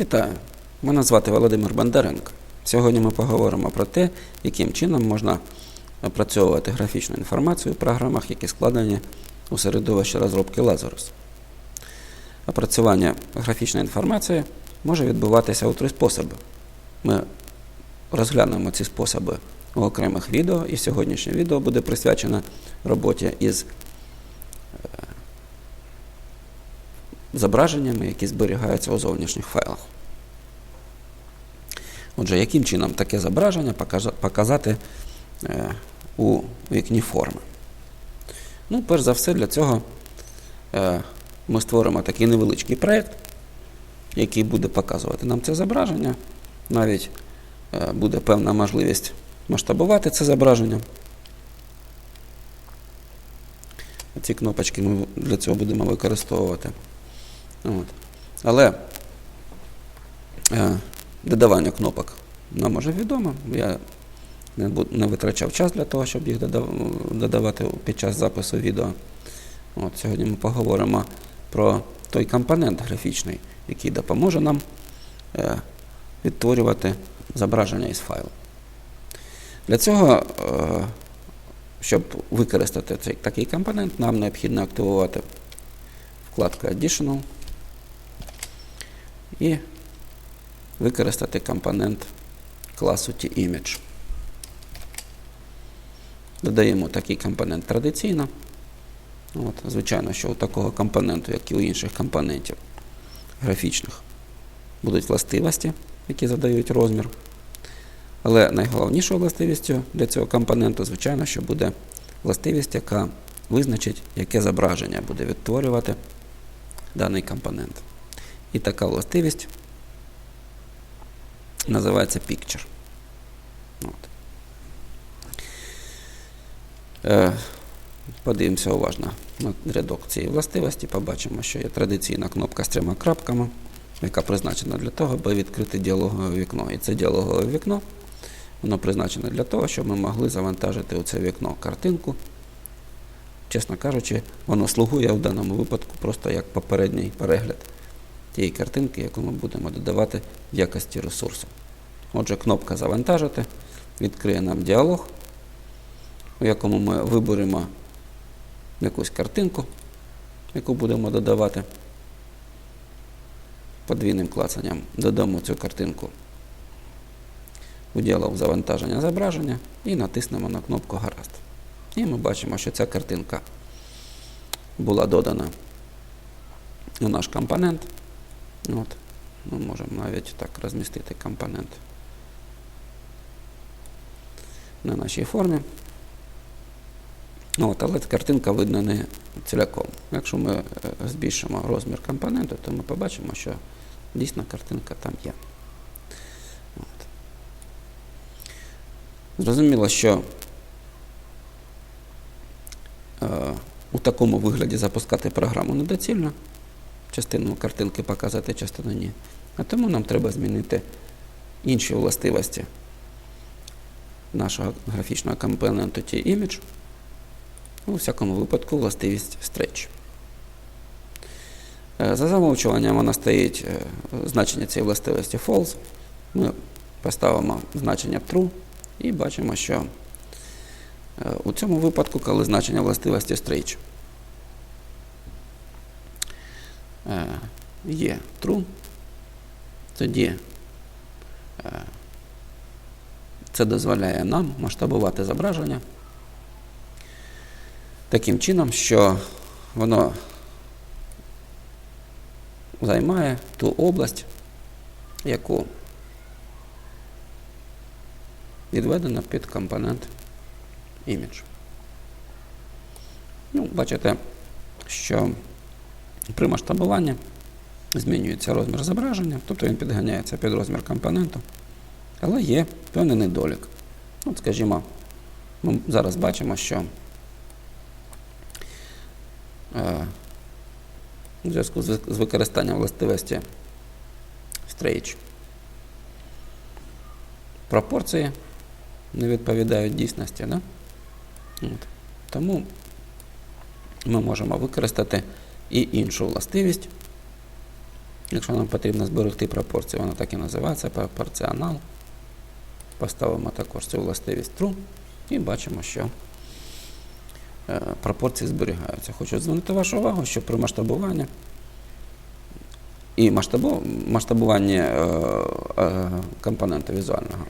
Вітаю! Мене звати Володимир Бондаренко. Сьогодні ми поговоримо про те, яким чином можна опрацьовувати графічну інформацію в програмах, які складені у середовищі розробки Lazarus. Опрацювання графічної інформації може відбуватися у три способи. Ми розглянемо ці способи у окремих відео, і сьогоднішнє відео буде присвячене роботі із е, зображеннями, які зберігаються у зовнішніх файлах. Отже, яким чином таке зображення показати е, у вікні форми? Ну, перш за все, для цього е, ми створимо такий невеличкий проєкт, який буде показувати нам це зображення. Навіть е, буде певна можливість масштабувати це зображення. Ці кнопочки ми для цього будемо використовувати. От. Але е, додавання кнопок нам уже відомо. Я не, не витрачав час для того, щоб їх додав- додавати під час запису відео. От, сьогодні ми поговоримо про той компонент графічний, який допоможе нам е, відтворювати зображення із файлу. Для цього, е, щоб використати цей такий компонент, нам необхідно активувати вкладку Additional і використати компонент класу TImage. Додаємо такий компонент традиційно. От, звичайно, що у такого компоненту, як і у інших компонентів графічних, будуть властивості, які задають розмір. Але найголовнішою властивістю для цього компоненту, звичайно, що буде властивість, яка визначить, яке зображення буде відтворювати даний компонент. І така властивість називається Picture. От. Е, подивимося уважно на рядок цієї властивості. Побачимо, що є традиційна кнопка з трьома крапками, яка призначена для того, аби відкрити діалогове вікно. І це діалогове вікно воно призначене для того, щоб ми могли завантажити у це вікно картинку. Чесно кажучи, воно слугує в даному випадку просто як попередній перегляд тієї картинки, яку ми будемо додавати в якості ресурсу. Отже, кнопка Завантажити відкриє нам діалог, у якому ми виберемо якусь картинку, яку будемо додавати. Подвійним клацанням додамо цю картинку у діалог завантаження зображення і натиснемо на кнопку Гаразд. І ми бачимо, що ця картинка була додана у наш компонент. От. Ми можемо навіть так розмістити компонент на нашій формі. От, але картинка видно не ціляком. Якщо ми е, збільшимо розмір компоненту, то ми побачимо, що дійсно картинка там є. От. Зрозуміло, що е, у такому вигляді запускати програму недоцільно. Частину картинки показати, частину ні. А тому нам треба змінити інші властивості нашого графічного компоненту T-Image. У всякому випадку властивість. Е, За замовчуванням вона стоїть е, значення цієї властивості false. Ми поставимо значення true і бачимо, що е, у цьому випадку, коли значення властивості stretch е, є true, тоді е, це дозволяє нам масштабувати зображення таким чином, що воно займає ту область, яку відведено під компонент image. Ну, бачите, що при масштабуванні змінюється розмір зображення, тобто він підганяється під розмір компоненту, але є певний недолік. От, скажімо, ми зараз бачимо, що е, у зв'язку з використанням властивості Stretch пропорції не відповідають дійсності. Да? От. Тому ми можемо використати і іншу властивість, Якщо нам потрібно зберегти пропорцію, вона так і називається пропорціонал. Поставимо також цю властивість true і бачимо, що е, пропорції зберігаються. Хочу звернути вашу увагу, що при масштабуванні і масштабу, масштабуванні е, е, компонента візуального.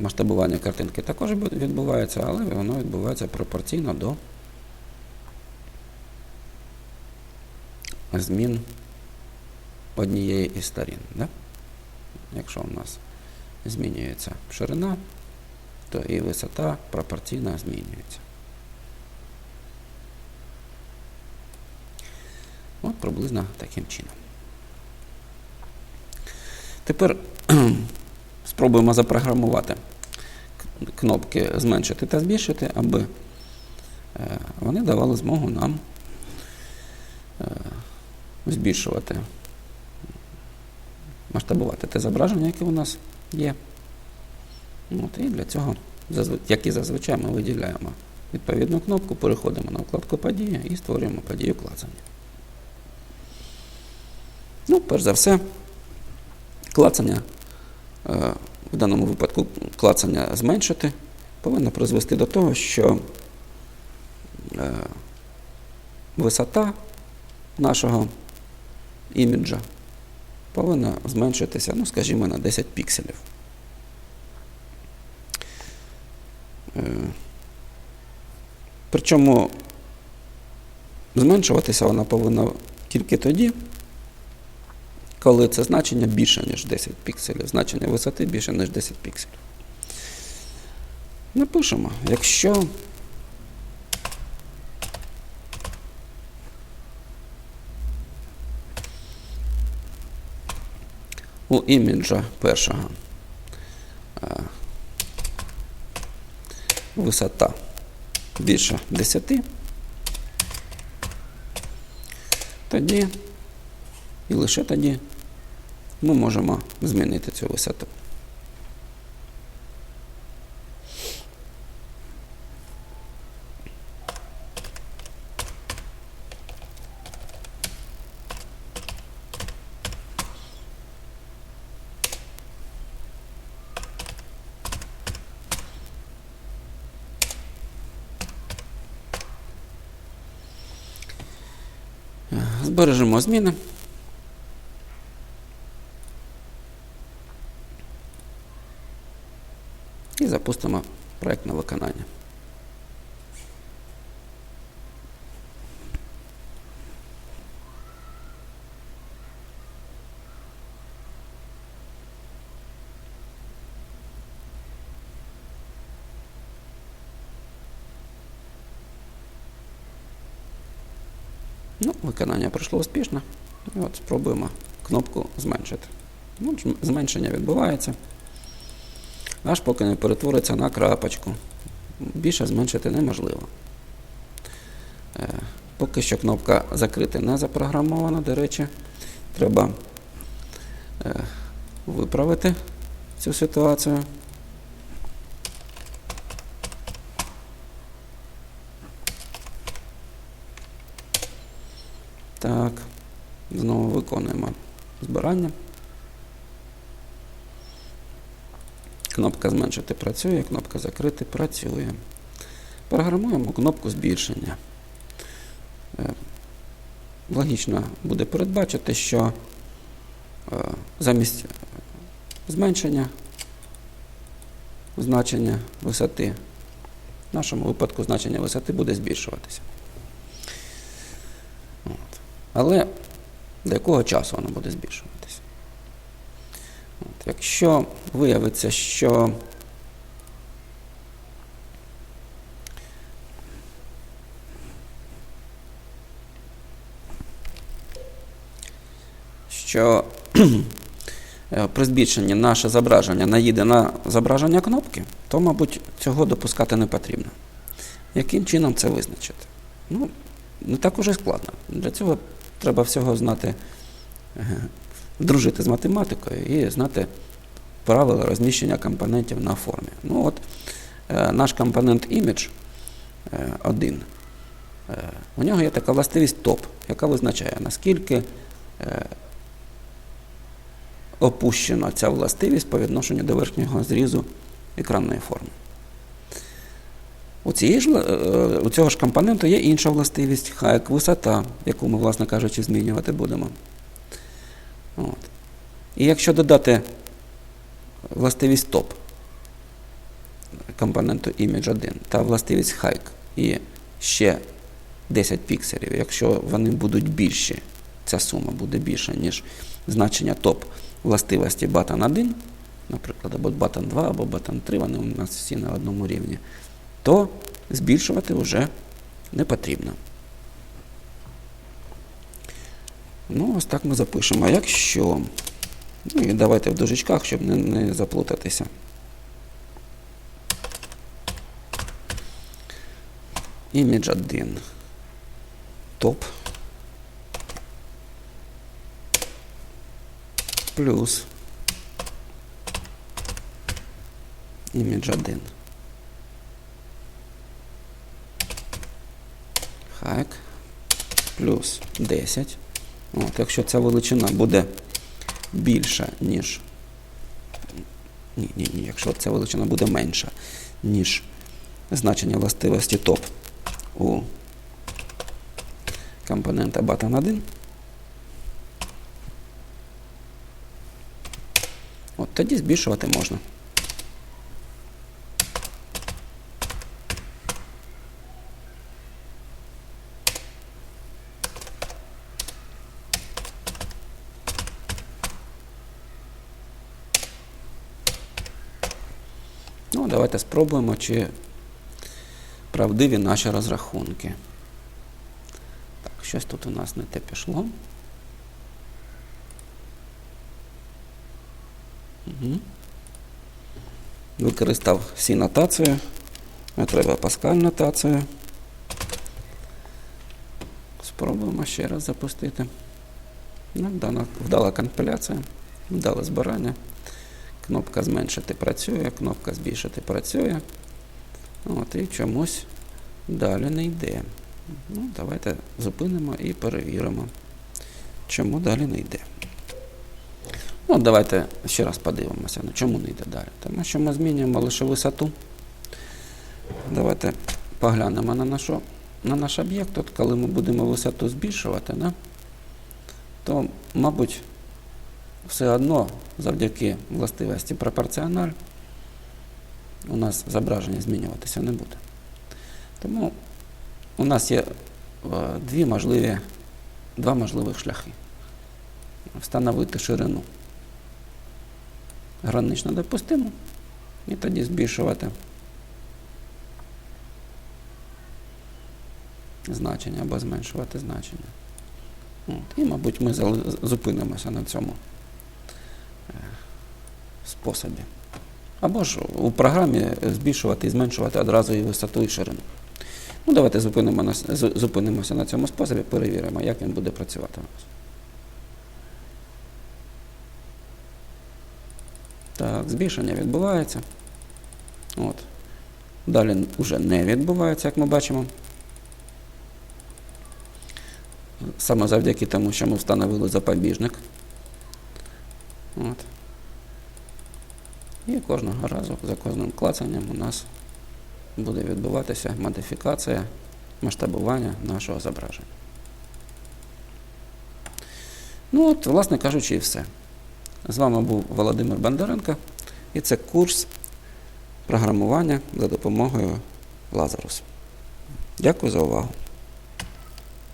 Масштабування картинки також відбувається, але воно відбувається пропорційно до змін однієї із сторін. Да? Якщо у нас змінюється ширина, то і висота пропорційно змінюється. От приблизно таким чином. Тепер спробуємо запрограмувати кнопки зменшити та збільшити, аби е, вони давали змогу нам збільшувати, масштабувати те зображення, яке у нас є. От, і для цього, як і зазвичай, ми виділяємо відповідну кнопку, переходимо на вкладку подія і створюємо подію клацання. Ну, перш за все, клацання, е, в даному випадку клацання зменшити, повинно призвести до того, що е, висота нашого іміджа повинна зменшитися, ну, скажімо, на 10 пікселів. Е, Причому зменшуватися вона повинна тільки тоді, коли це значення більше, ніж 10 пікселів. Значення висоти більше, ніж 10 пікселів. Напишемо, якщо у іміджа першого е, висота більше 10, тоді і лише тоді ми можемо змінити цю висоту. Збережемо зміни. І запустимо проєкт на виконання. Ну, виконання пройшло успішно. От спробуємо кнопку зменшити. Ну, зменшення відбувається. Аж поки не перетвориться на крапочку. Більше зменшити неможливо. Е, Поки що кнопка закрити не запрограмована, до речі, треба е, виправити цю ситуацію. Так, знову виконуємо збирання. Зменшити працює, кнопка закрити працює. Програмуємо кнопку збільшення. Е, Логічно буде передбачити, що е, замість зменшення значення висоти, в нашому випадку значення висоти буде збільшуватися. От. Але до якого часу воно буде збільшуватися? От. Якщо виявиться, що що е, при збільшенні наше зображення наїде на зображення кнопки, то, мабуть, цього допускати не потрібно. Яким чином це визначити? Ну, не так уже складно. Для цього треба всього знати, е, дружити з математикою і знати правила розміщення компонентів на формі. Ну от, е, наш компонент image 1, у нього є така властивість топ, яка визначає, наскільки е, опущена ця властивість по відношенню до верхнього зрізу екранної форми. У, цієї ж, е, у цього ж компоненту є інша властивість, хайк висота, яку ми, власне кажучи, змінювати будемо. От. І якщо додати властивість топ компоненту image 1 та властивість hike і ще 10 пікселів, якщо вони будуть більші, ця сума буде більша, ніж значення топ властивості button 1, наприклад, або button 2, або button 3, вони у нас всі на одному рівні, то збільшувати вже не потрібно. Ну, ось так ми запишемо. А якщо. Ну і давайте в дужечках, щоб не, не заплутатися. Імідж 1. Топ. Плюс. Імідж 1. Хайк. Плюс 10. От, якщо ця величина буде більша, ніж. Ні, ні, ні, якщо ця величина буде менша, ніж значення властивості топ у компонента button 1, от тоді збільшувати можна. Ну, давайте спробуємо, чи правдиві наші розрахунки. Так, щось тут у нас не те пішло. Угу. Використав всі нотації. А треба Паскаль нотацію. Спробуємо ще раз запустити. Ну, вдала компіляція, вдале збирання. Кнопка зменшити працює, кнопка збільшити працює. От, і чомусь далі не йде. Ну, давайте зупинимо і перевіримо, чому далі не йде. Ну, давайте ще раз подивимося, ну, чому не йде далі. Тому що ми змінюємо лише висоту. Давайте поглянемо на, нашу, на наш об'єкт. От коли ми будемо висоту збільшувати, да, то, мабуть, все одно завдяки властивості пропорціональ у нас зображення змінюватися не буде. Тому у нас є е, дві можливі, два можливих шляхи. Встановити ширину гранично допустиму і тоді збільшувати значення або зменшувати значення. От. І, мабуть, ми зупинимося на цьому способі. Або ж у програмі збільшувати і зменшувати одразу і висоту, і ширину. Ну, давайте зупинимо на, зупинимося на цьому способі, перевіримо, як він буде працювати у нас. Так, збільшення відбувається. От. Далі вже не відбувається, як ми бачимо. Саме завдяки тому, що ми встановили запобіжник. От. І кожного разу за кожним клацанням у нас буде відбуватися модифікація масштабування нашого зображення. Ну от, власне кажучи, і все. З вами був Володимир Бондаренко, і це курс програмування за допомогою Lazarus. Дякую за увагу.